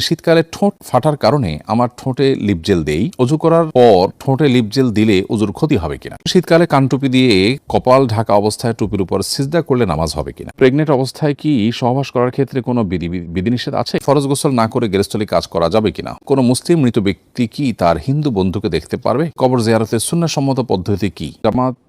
শীতকালে ঠোঁট ফাটার কারণে আমার ঠোঁটে লিপ জেল দেই। অজু করার পর ঠোঁটে লিপ জেল দিলে অজুর ক্ষতি হবে কিনা? শীতকালে কানটুপি দিয়ে কপাল ঢাকা অবস্থায় টুপির উপর সিজদা করলে নামাজ হবে কিনা? প্রেগনেন্ট অবস্থায় কি সহবাস করার ক্ষেত্রে কোনো বিধি বিধিনিষেধ আছে? ফরজ গোসল না করে গেরস্থলী কাজ করা যাবে কিনা? কোনো মুসলিম মৃত ব্যক্তি কি তার হিন্দু বন্ধুকে দেখতে পারবে? কবর জিয়ারতের সুন্নাসম্মত পদ্ধতি কি? জামাতে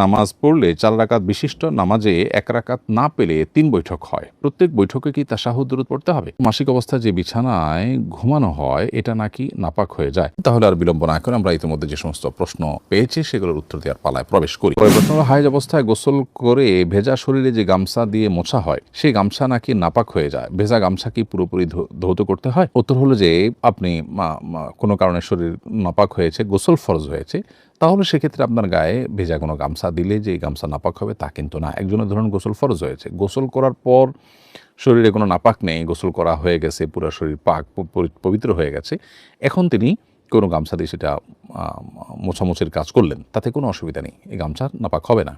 নামাজ পড়লে চার রাকাত বিশিষ্ট নামাজে এক রাকাত না পেলে তিন বৈঠক হয়। প্রত্যেক বৈঠকে কি দূরত পড়তে হবে? মাসিক অবস্থায় যে বিছানায় ঘুমানো হয়, এটা নাকি নাপাক হয়ে যায়? তাহলে আর বিলম্ব না করে আমরা ইতিমধ্যে যে সমস্ত প্রশ্ন পেয়েছি, সেগুলোর উত্তর দেওয়ার পালায় প্রবেশ করি। প্রশ্ন হাইজ অবস্থায় গোসল করে ভেজা শরীরে যে গামছা দিয়ে মোছা হয়, সেই গামছা নাকি নাপাক হয়ে যায়? ভেজা গামছা কি পুরোপুরি ধৌত করতে হয়? উত্তর হলো যে, আপনি কোনো কারণে শরীর নাপাক হয়েছে, গোসল ফরজ হয়েছে। তাহলে সেক্ষেত্রে আপনার গায়ে ভেজা কোনো গামছা দিলে যে এই গামছা নাপাক হবে তা কিন্তু না। একজনের ধরুন গোসল ফরজ হয়েছে। গোসল করার পর শরীরে কোনো নাপাক নেই, গোসল করা হয়ে গেছে, পুরো শরীর পাক পবিত্র হয়ে গেছে। এখন তিনি কোনো গামছা দিয়ে সেটা মোছামুছির কাজ করলেন, তাতে কোনো অসুবিধা নেই, এই গামছা নাপাক হবে না।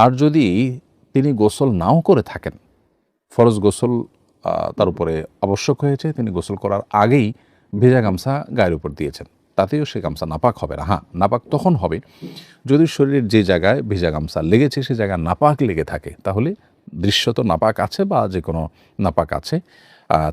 আর যদি তিনি গোসল নাও করে থাকেন, ফরজ গোসল তার উপরে আবশ্যক হয়েছে, তিনি গোসল করার আগেই ভেজা গামছা গায়ের উপর দিয়েছেন। তাতেও সে গামছা নাপাক হবে না। হ্যাঁ নাপাক তখন হবে। যদি শরীরের যে জায়গায় ভেজা গামছা লেগেছে, সে জায়গায় নাপাক লেগে থাকে, তাহলে দৃশ্যত নাপাক আছে বা যে কোনো নাপাক আছে।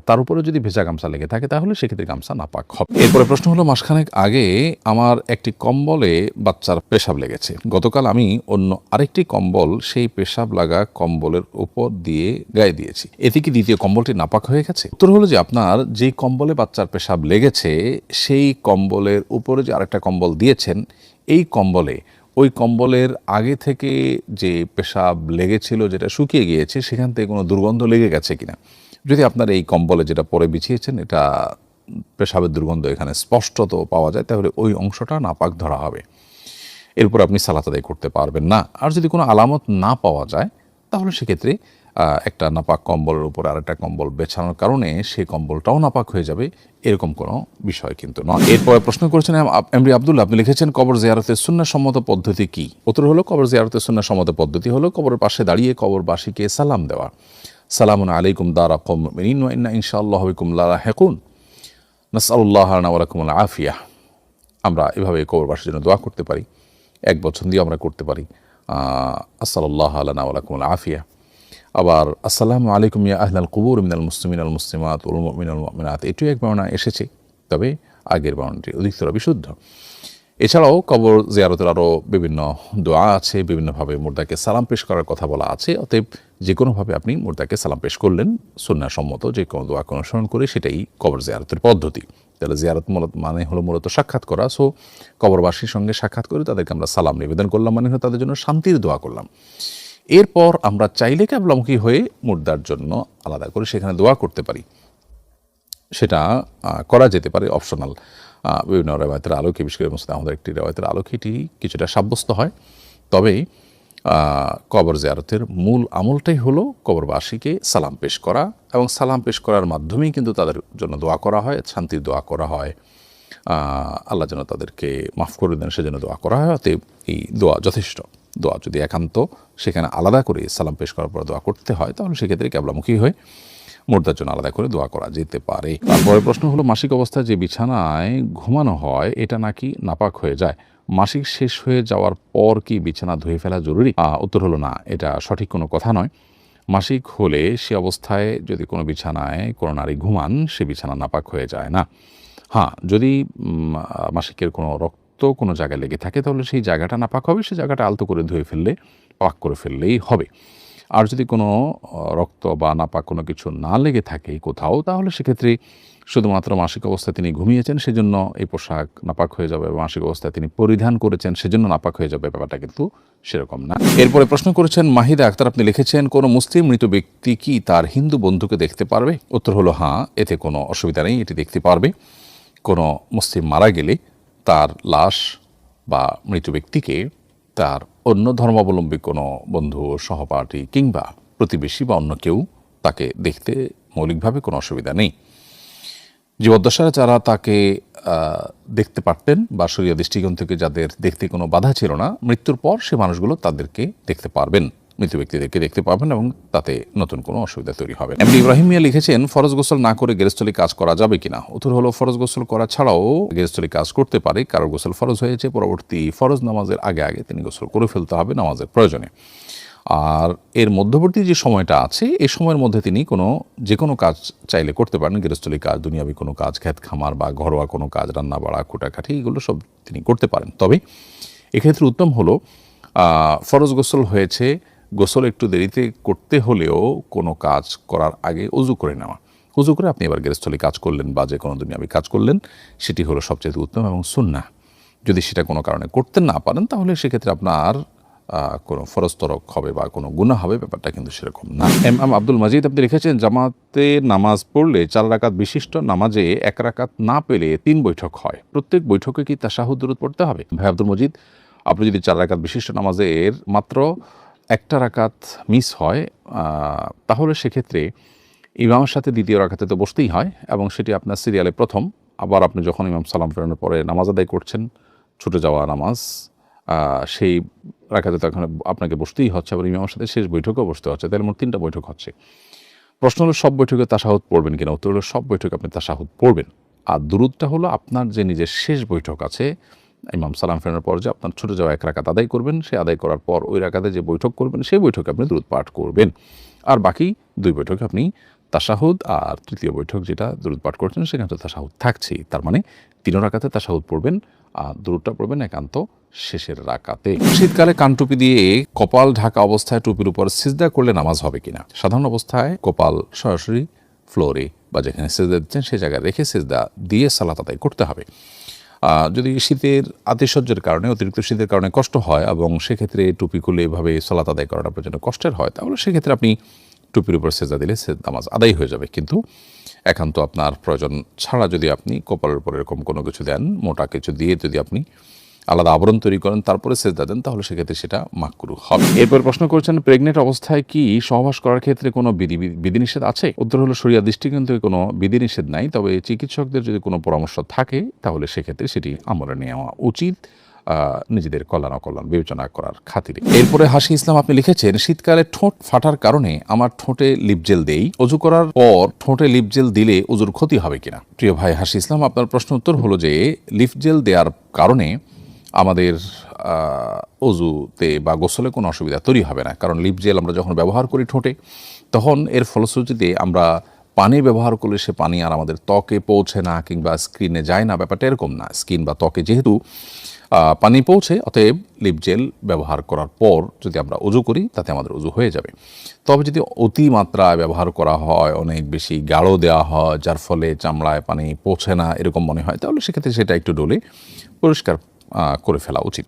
তার উপরে যদি ভেজা গামছা লেগে থাকে, তাহলে সেক্ষেত্রে গামছা নাপাক হবে। এরপরে প্রশ্ন হলো, মাসখানেক আগে আমার একটি কম্বলে বাচ্চার পেশাব লেগেছে। গতকাল আমি অন্য আরেকটি কম্বল সেই পেশাব লাগা কম্বলের উপর দিয়ে গায়ে দিয়েছি। এতে কি দ্বিতীয় কম্বলটি নাপাক হয়ে গেছে? উত্তর হলো যে আপনার যে কম্বলে বাচ্চার পেশাব লেগেছে, সেই কম্বলের উপরে যে আরেকটা কম্বল দিয়েছেন, এই কম্বলে ওই কম্বলের আগে থেকে যে পেশাব লেগেছিল, যেটা শুকিয়ে গিয়েছে, সেখান থেকে কোনো দুর্গন্ধ লেগে গেছে কিনা? যদি আপনার এই কম্বলে যেটা পরে বিছিয়েছেন, এটা পেশাবের দুর্গন্ধ এখানে স্পষ্টত পাওয়া যায়, তাহলে ওই অংশটা নাপাক ধরা হবে। এরপর আপনি সালাত আদায় করতে পারবেন না। আর যদি কোনো আলামত না পাওয়া যায়, তাহলে সেক্ষেত্রে একটা নাপাক কম্বলের উপর আরেকটা কম্বল বেছানোর কারণে সেই কম্বলটাও নাপাক হয়ে যাবে। এরকম কোনো বিষয় কিন্তু নয়। এরপরে প্রশ্ন করেছেন এম- এমরি আব্দুল্লাহ, আপনি লিখেছেন, কবর জিয়ারতের সুন্নাসম্মত পদ্ধতি কি? উত্তর হলো, কবর জিয়ারতের সুন্নাসম্মত পদ্ধতি হলো, কবরের পাশে দাঁড়িয়ে কবরবাসীকে সালাম দেওয়া। সালামুন আলাইকুম দারা কম ইন্না ইনশাআল্লাহ বিকুম লারা হেকুন নাসাউল্লাহ ওয়ালাকুম আফিয়া। আমরা এভাবে কবরবাসীর জন্য দোয়া করতে পারি, এক বছর দিয়ে আমরা করতে পারি। আসাল্লাহ আলানা ওয়ালাকুম আফিয়া। আবার, আসসালামু আলাইকুম ইয়া আহলাল কুবুর মিনাল মুসলিমিন আল মুসলিমাত উল মিনাল মিনাত এটিও এক বর্ণনা এসেছে, তবে আগের বর্ণনাটি অধিকতর বিশুদ্ধ। এছাড়াও কবর জিয়ারতের আরও বিভিন্ন দোয়া আছে, বিভিন্নভাবে মুর্দাকে সালাম পেশ করার কথা বলা আছে, অতএব যে কোনোভাবে আপনি মোর্দাকে সালাম পেশ করলেন সম্মত যে কোনো দোয়াকে অনুসরণ করে সেটাই কবর জিয়ারতের পদ্ধতি। তাহলে জিয়ারত মূলত মানে হলো মূলত সাক্ষাৎ করা। সো কবরবাসীর সঙ্গে সাক্ষাৎ করে তাদেরকে আমরা সালাম, নিবেদন করলাম মানে হলো তাদের জন্য শান্তির দোয়া করলাম। এরপর আমরা চাইলে ক্যাবলামুখী হয়ে মুর্দার জন্য আলাদা করে সেখানে দোয়া করতে পারি। সেটা করা যেতে পারে অপশনাল বিভিন্ন রেওয়ায়তের আলোকে, বিশেষ করে আমাদের একটি রেওয়ায়তের আলোকে এটি কিছুটা সাব্যস্ত হয়। তবে কবর জিয়ারতের মূল আমলটাই হলো কবরবাসীকে সালাম পেশ করা এবং সালাম পেশ করার মাধ্যমেই কিন্তু তাদের জন্য দোয়া করা হয়, শান্তির দোয়া করা হয়। আল্লাহ যেন তাদেরকে মাফ করে দেন, সেজন্য দোয়া করা হয়, অতএব এই দোয়া যথেষ্ট। দোয়া যদি একান্ত সেখানে আলাদা করে সালাম পেশ করার পর দোয়া করতে হয়, তাহলে সেক্ষেত্রে ক্যাবলামুখী হয়ে মোর্দার জন্য আলাদা করে দোয়া করা যেতে পারে। তারপরে প্রশ্ন হলো, মাসিক অবস্থায় যে বিছানায় ঘুমানো হয়, এটা নাকি নাপাক হয়ে যায়? মাসিক শেষ হয়ে যাওয়ার পর কি বিছানা ধুয়ে ফেলা জরুরি? উত্তর হলো না, এটা সঠিক কোনো কথা নয়। মাসিক হলে সে অবস্থায় যদি কোনো বিছানায় কোনো নারী ঘুমান, সে বিছানা নাপাক হয়ে যায় না। হ্যাঁ যদি মাসিকের কোনো রক্ত কোনো জায়গায় লেগে থাকে, তাহলে সেই জায়গাটা নাপাক হবে সেই জায়গাটা আলতো করে ধুয়ে ফেললে, পাক করে ফেললেই হবে। আর যদি কোনো রক্ত বা নাপাক কোনো কিছু না লেগে থাকে কোথাও, তাহলে সেক্ষেত্রে শুধুমাত্র মাসিক অবস্থায় তিনি ঘুমিয়েছেন, সেজন্য এই পোশাক নাপাক হয়ে যাবে মাসিক অবস্থায় তিনি পরিধান করেছেন, সেজন্য নাপাক হয়ে যাবে, ব্যাপারটা কিন্তু সেরকম না। এরপরে প্রশ্ন করেছেন, মাহিদা আক্তার, আপনি লিখেছেন, কোনো মুসলিম মৃত ব্যক্তি কি তার হিন্দু বন্ধুকে দেখতে পারবে? উত্তর হলো হ্যাঁ এতে কোনো অসুবিধা নেই, এটি দেখতে পারবে। কোনো মুসলিম মারা গেলে তার লাশ বা মৃত ব্যক্তিকে তার অন্য ধর্মাবলম্বী কোনো বন্ধু, সহপাঠী কিংবা প্রতিবেশী বা অন্য কেউ তাকে দেখতে মৌলিকভাবে কোনো অসুবিধা নেই। জীবদ্দশায় যারা তাকে দেখতে পারতেন বা সরিয়া দৃষ্টিকোণ থেকে যাদের দেখতে কোনো বাধা ছিল না, মৃত্যুর পর সে মানুষগুলো তাদেরকে দেখতে পারবেন। মৃত ব্যক্তিদেরকে দেখতে পাবেন এবং তাতে নতুন কোনো অসুবিধা তৈরি হবে। না। এমনি ইব্রাহিম মিয়া লিখেছেন, ফরজ গোসল না করে গেরস্থলী কাজ করা যাবে কিনা? উত্তর হলো, ফরজ গোসল করা ছাড়াও গেরস্থলী কাজ করতে পারে। কারও গোসল ফরজ হয়েছে, পরবর্তী ফরজ নামাজের আগে আগে তিনি গোসল করে ফেলতে হবে নামাজের প্রয়োজনে। আর এর মধ্যবর্তী যে সময়টা আছে এই সময়ের মধ্যে তিনি কোনো, যে কোনো কাজ চাইলে করতে পারেন। গৃহস্থলী কাজ, দুনিয়াবি কোনো কাজ খ্যাত খামার বা ঘরোয়া কোনো কাজ, রান্না বাড়া কুটাকাঠি এগুলো সব তিনি করতে পারেন। তবে এক্ষেত্রে উত্তম হলো ফরজ গোসল হয়েছে গোসল একটু দেরিতে করতে হলেও কোনো কাজ করার আগে উজু করে নেওয়া। উজু করে আপনি এবার গৃহস্থলী কাজ করলেন বা যে কোনো দুনিয়াবি কাজ করলেন, সেটি হলো সবচেয়ে উত্তম এবং সুন্না যদি সেটা কোনো কারণে করতে না পারেন, তাহলে সেক্ষেত্রে আপনার কোনো ফরস্তরক হবে বা কোনো গুণা হবে, ব্যাপারটা কিন্তু সেরকম না। এম এম আব্দুল মাজিদ আপনি লিখেছেন, জামাতে নামাজ পড়লে চার রাকাত বিশিষ্ট নামাজে এক রাকাত না পেলে তিন বৈঠক হয়। প্রত্যেক বৈঠকে কি তাশাহুদ দূরত পড়তে হবে? ভাই আব্দুল মজিদ, আপনি যদি চার রাকাত বিশিষ্ট নামাজের মাত্র একটা রাকাত মিস হয় তাহলে সেক্ষেত্রে ইমামের সাথে দ্বিতীয় রাকাতে তো বসতেই হয় এবং সেটি আপনার সিরিয়ালে প্রথম। আবার আপনি যখন ইমাম সালাম ফেরানোর পরে নামাজ আদায় করছেন, ছুটে যাওয়া নামাজ সেই রাখাতে তো এখন আপনাকে বসতেই হচ্ছে, আবার ইমামের সাথে শেষ বৈঠকেও বসতে হচ্ছে। তাহলে মোট তিনটা বৈঠক হচ্ছে। প্রশ্ন হলো, সব বৈঠকে তাসাহুদ পড়বেন কিনা? উত্তর হলো, সব বৈঠকে আপনি তাসাহুদ পড়বেন। আর দূরত্বটা হলো, আপনার যে নিজের শেষ বৈঠক আছে ইমাম সালাম ফেরানোর পর যে আপনার ছুটে যাওয়া এক রাকাত আদায় করবেন, সে আদায় করার পর ওই রাকাতে যে বৈঠক করবেন, সেই বৈঠকে আপনি দূরত পাঠ করবেন। আর বাকি দুই বৈঠকে আপনি তাসাহুদ আর তৃতীয় বৈঠক যেটা দূরত পাঠ করছেন, সেখানে তো তাসাহুদ থাকছেই। তার মানে তিন রাকাতে তাসাহুদ পড়বেন আর দূরটা পড়বেন একান্ত শেষের রাকাতে। শীতকালে কানটুপি দিয়ে কপাল ঢাকা অবস্থায় টুপির উপর সিজদা করলে নামাজ হবে কিনা? সাধারণ অবস্থায় কপাল সরাসরি ফ্লোরে বা যেখানে সেজদা দিচ্ছেন সেই জায়গায় রেখে সেজদা দিয়ে সালাত আদায় করতে হবে। যদি শীতের আতিশয্যের কারণে, অতিরিক্ত শীতের কারণে কষ্ট হয় এবং সেক্ষেত্রে টুপি খুলে এভাবে সলাত আদায় করাটা প্রয়োজন কষ্টের হয়, তাহলে সেক্ষেত্রে আপনি টুপির উপর সেজা দিলে সে নামাজ আদায় হয়ে যাবে। কিন্তু একান্ত আপনার প্রয়োজন ছাড়া যদি আপনি কপালের উপর এরকম কোনো কিছু দেন, মোটা কিছু দিয়ে যদি আপনি আলাদা আবরণ তৈরি করেন, তারপরে সেজদা দেন, তাহলে সেক্ষেত্রে সেটা মাকরু হবে। এরপর প্রশ্ন করছেন প্রেগনেন্ট অবস্থায় কি সহবাস করার ক্ষেত্রে কোনো বিধি বিধিনিষেধ আছে? উত্তর হলো সরিয়া দৃষ্টিকোণ থেকে কোনো বিধিনিষেধ নাই, তবে চিকিৎসকদের যদি কোনো পরামর্শ থাকে, তাহলে সেক্ষেত্রে সেটি আমলে নেওয়া উচিত নিজেদের কল্যাণ অকল্যাণ বিবেচনা করার খাতিরে। এরপরে হাসি ইসলাম আপনি লিখেছেন, শীতকালে ঠোঁট ফাটার কারণে আমার ঠোঁটে লিপজেল দেই। অজু করার পর ঠোঁটে লিপজেল দিলে অজুর ক্ষতি হবে কিনা? প্রিয় ভাই হাসি ইসলাম, আপনার প্রশ্ন উত্তর হলো যে লিপজেল দেওয়ার কারণে আমাদের অজুতে বা গোসলে কোনো অসুবিধা তৈরি হবে না। কারণ লিপ জেল আমরা যখন ব্যবহার করি ঠোঁটে, তখন এর ফলশ্রুতিতে আমরা পানি ব্যবহার করলে সে পানি আর আমাদের ত্বকে পৌঁছে না কিংবা স্কিনে যায় না। ব্যাপারটা এরকম না। স্কিন বা ত্বকে যেহেতু পানি পৌঁছে, অতএব লিপ জেল ব্যবহার করার পর যদি আমরা উজু করি, তাতে আমাদের উজু হয়ে যাবে। তবে যদি অতিমাত্রায় ব্যবহার করা হয়, অনেক বেশি গাঢ় দেওয়া হয়, যার ফলে চামড়ায় পানি পৌঁছে না, এরকম মনে হয়, তাহলে সেক্ষেত্রে সেটা একটু ডলে পরিষ্কার করে ফেলা উচিত।